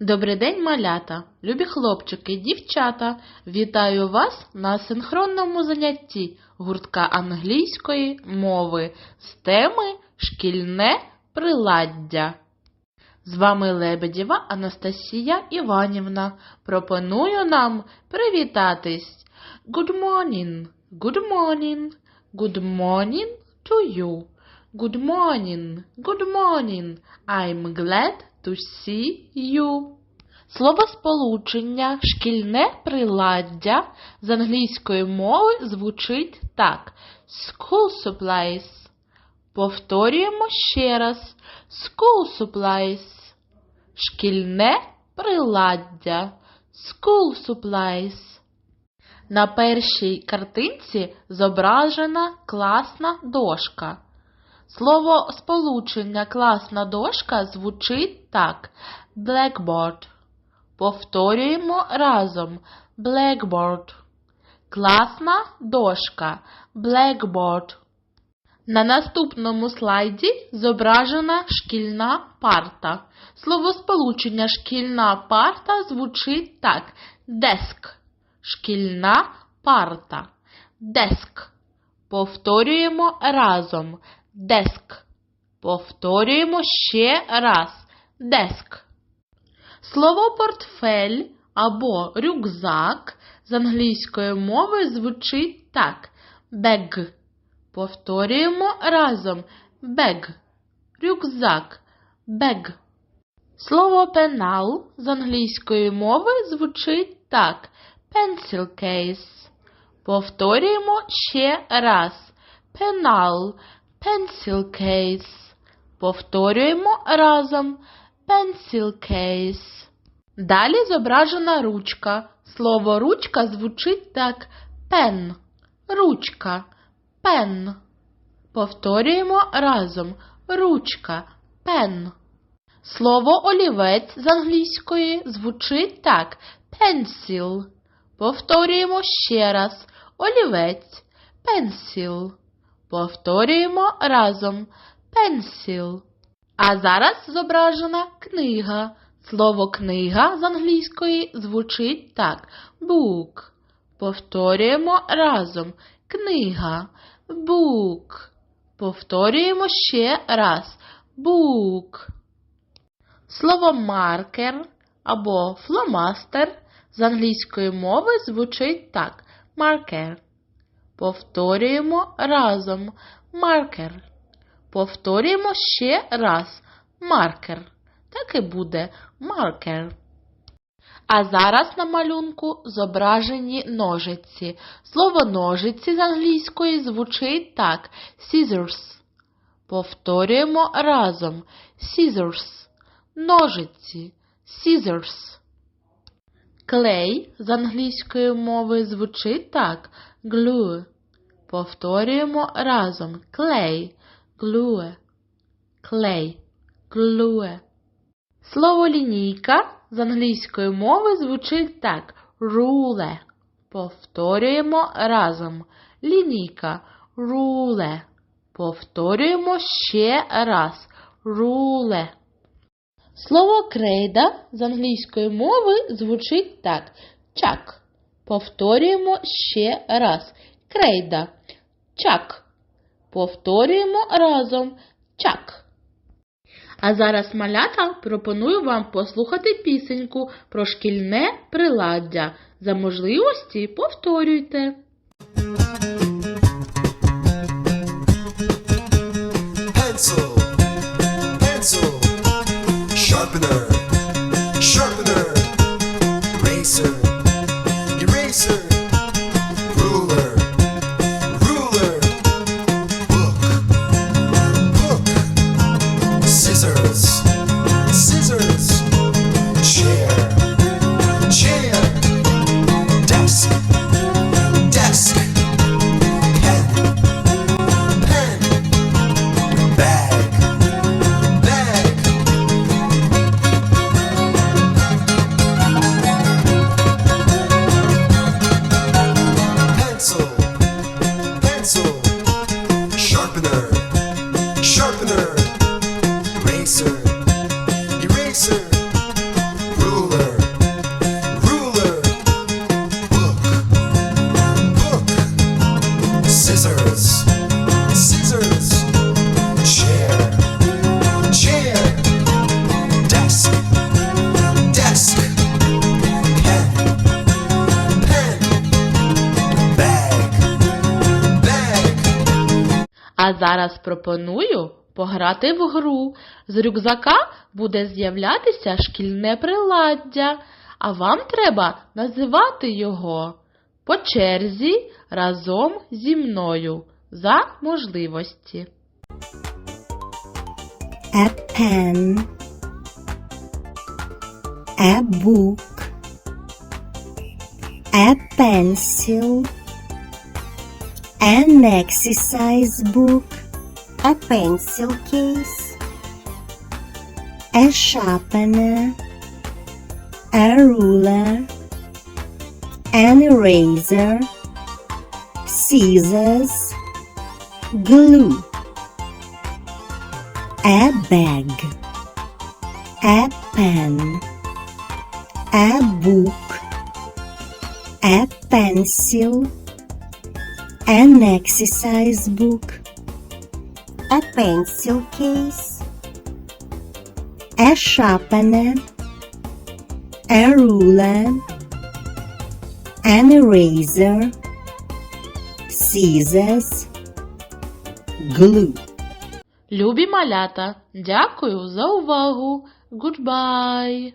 Добрий день, малята, любі хлопчики, дівчата. Вітаю вас на синхронному занятті гуртка англійської мови з теми Шкільне приладдя. З вами Лебедєва Анастасія Іванівна. Пропоную нам привітатись. Good morning, good morning, good morning to you. Good morning, good morning. I'm glad to see you. Словосполучення шкільне приладдя з англійської мови звучить так: School supplies. Повторюємо ще раз. School supplies. Шкільне приладдя. School supplies. На першій картинці зображена класна дошка. Слово сполучення класна дошка звучить так: blackboard. Повторюємо разом blackboard. Класна дошка blackboard. На наступному слайді зображена шкільна парта. Словосполучення шкільна парта звучить так: desk. Шкільна парта. Desk. Повторюємо разом. Desk. Повторюємо ще раз. Desk. Слово портфель або рюкзак з англійської мови звучить так: bag. Повторюємо разом bag. Рюкзак. Bag. Слово пенал з англійської мови звучить так: pencil case. Повторюємо ще раз. Пенал. Pencil case. Повторюємо разом. Pencil case. Далі зображена ручка. Слово ручка звучить так: pen. Ручка. Pen. Повторюємо разом. Ручка. Pen. Слово олівець з англійської звучить так: pencil. Повторюємо ще раз. Олівець. Pencil. Повторюємо разом. Pencil. А зараз зображена книга. Слово книга з англійської звучить так: book. Повторюємо разом. Книга. Book. Повторюємо ще раз. Book. Слово маркер або фломастер з англійської мови звучить так: маркер. Повторюємо разом. Маркер. Повторюємо ще раз. Маркер. Так і буде маркер. А зараз на малюнку зображені ножиці. Слово ножиці з англійської звучить так: scissors. Повторюємо разом. Scissors. Ножиці. Scissors. Клей з англійської мови звучить так: glue. Повторюємо разом. Clay. Glue. Clay. Glue. Слово лінійка з англійської мови звучить так: ruler. Повторюємо разом. Лінійка. Ruler. Повторюємо ще раз. Ruler. Слово крейда з англійської мови звучить так: чак. Повторюємо ще раз. Крейда. Чак. Повторюємо разом. Чак. А зараз, малята, пропоную вам послухати пісеньку про шкільне приладдя. За можливості повторюйте. pencil, pencil, sharpener, pencil sharpener. А зараз пропоную пограти в гру. З рюкзака буде з'являтися шкільне приладдя, а вам треба називати його по черзі разом зі мною за можливості. a pen, a book, a pencil, an exercise book, a pencil case, a sharpener, a ruler, an eraser, scissors, glue a bag, a pen, a book, a pencil, an exercise book, a pencil case, a sharpener, a ruler, an eraser, scissors, glue. Любі малята, дякую за увагу. Goodbye!